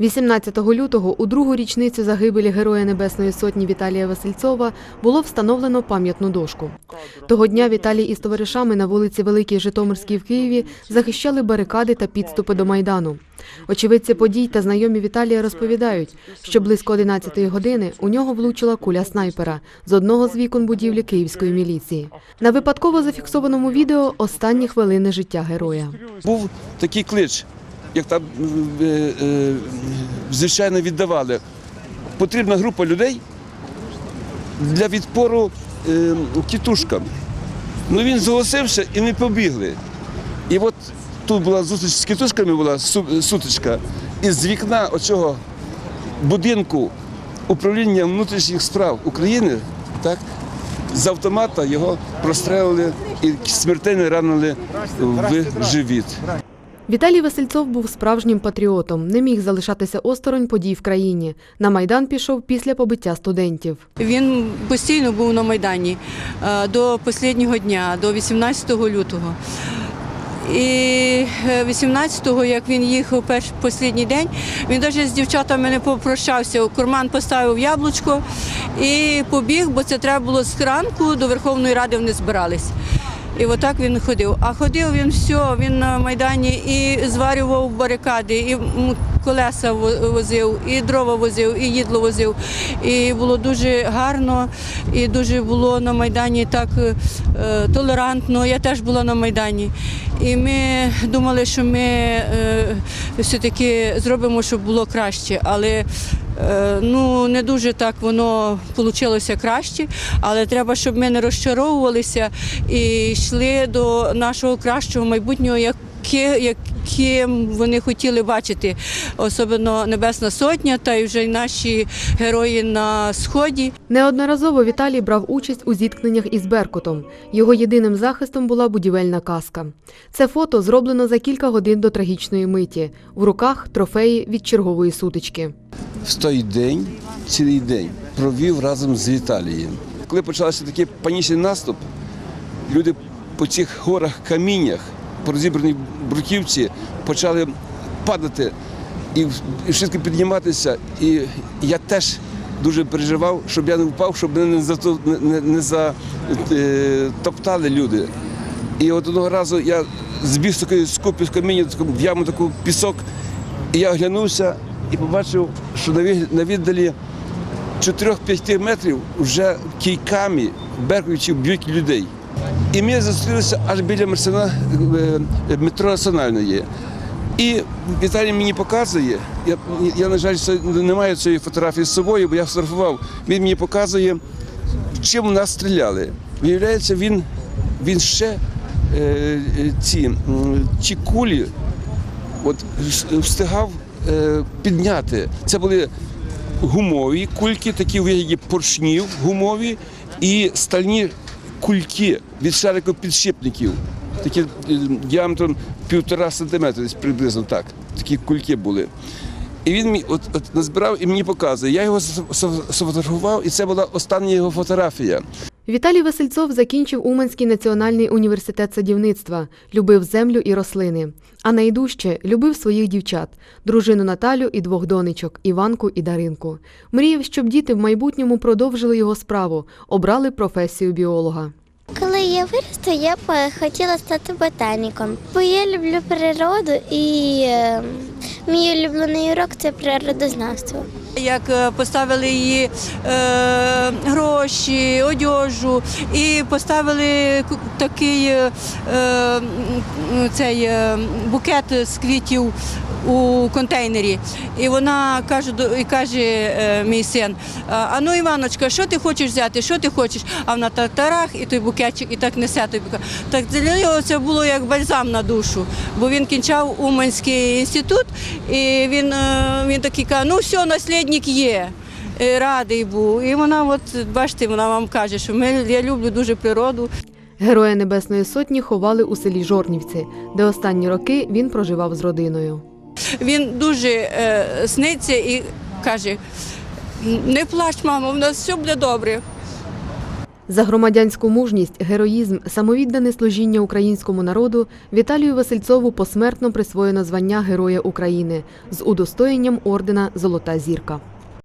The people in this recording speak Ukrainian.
18 лютого у другу річницю загибелі Героя Небесної Сотні Віталія Васильцова було встановлено пам'ятну дошку. Того дня Віталій із товаришами на вулиці Великій Житомирській в Києві захищали барикади та підступи до Майдану. Очевидці подій та знайомі Віталія розповідають, що близько 11-ї години у нього влучила куля снайпера з одного з вікон будівлі київської міліції. На випадково зафіксованому відео останні хвилини життя героя. Був такий клич, як там е, е, звичайно віддавали. Потрібна група людей для відпору е, тітушкам. Ну він зголосився і ми побігли. І от тут була зустріч з тітушками, була сутичка. І з вікна оцього будинку управління внутрішніх справ України, так, з автомата його прострелили і смертельно ранили в живіт. Віталій Васильцов був справжнім патріотом, не міг залишатися осторонь подій в країні. На майдан пішов після побиття студентів. Він постійно був на Майдані е, до останнього дня, до 18 лютого. І е, 18-го, як він їхав перший останній день, він навіть з дівчатами не попрощався. Курман поставив яблучко і побіг, бо це треба було з ранку до Верховної Ради вони збирались. І отак він ходив. А ходив він все, він на Майдані і зварював барикади, і колеса возив, і дрова возив, і їдло возив. І було дуже гарно, і дуже було на Майдані так е, толерантно. Я теж була на Майдані. І ми думали, що ми е, все-таки зробимо, щоб було краще. Але Ну, не дуже так воно вийшло краще, але треба, щоб ми не розчаровувалися і йшли до нашого кращого майбутнього, яке, яким вони хотіли бачити, особливо Небесна Сотня та й вже й наші герої на сході. Неодноразово Віталій брав участь у зіткненнях із Беркутом. Його єдиним захистом була будівельна каска. Це фото зроблено за кілька годин до трагічної миті. В руках трофеї від чергової сутички. В той день, цілий день, провів разом з Віталієм. Коли почався такий панічний наступ, люди по цих горах каміннях, по розібраній бруківці, почали падати і, швидко підніматися. І я теж дуже переживав, щоб я не впав, щоб мене не, зато, не, не, не затоптали люди. І от одного разу я збіг з такої скупі з каміння, в яму таку пісок, і я оглянувся і побачив, що на віддалі 4-5 метрів вже кійками беркуючи б'ють людей. І ми зустрілися аж біля Мерсена, е, метро Національної. І Віталій мені показує, я, я на жаль, не маю цієї фотографії з собою, бо я фотографував. Він мені показує, чим в нас стріляли. Виявляється, він, він ще е, е, ці, ці кулі от, встигав підняти. Це були гумові кульки, такі у вигляді поршнів гумові, і стальні кульки від шарику підшипників, такі е, діаметром півтора сантиметра, десь приблизно так. Такі кульки були. І він от, от назбирав і мені показує. Я його сф- сф- сфотографував, і це була остання його фотографія. Віталій Васильцов закінчив Уманський національний університет садівництва, любив землю і рослини. А найдужче любив своїх дівчат, дружину Наталю і двох донечок Іванку і Даринку. Мріяв, щоб діти в майбутньому продовжили його справу, обрали професію біолога. Коли я виросту, я б е, хотіла стати ботаніком, бо я люблю природу і е, мій улюблений урок це природознавство. Як е, поставили її е, гроші, одежу і поставили такий е, цей е, букет з квітів у контейнері. І вона каже, і каже е, мій син: а ну, Іваночка, що ти хочеш взяти? Що ти хочеш? А вона так тарах, і той букетчик, і так несе той букет. Так для нього це було як бальзам на душу, бо він кінчав Уманський інститут, і він, е, він такий каже, ну все, наслідник є. Радий був. І вона, от бачите, вона вам каже, що ми, я люблю дуже природу. Героя Небесної Сотні ховали у селі Жорнівці, де останні роки він проживав з родиною. Він дуже е, сниться і каже: не плач, мамо, в нас все буде добре. За громадянську мужність, героїзм, самовіддане служіння українському народу Віталію Васильцову посмертно присвоєно звання Героя України з удостоєнням ордена Золота зірка.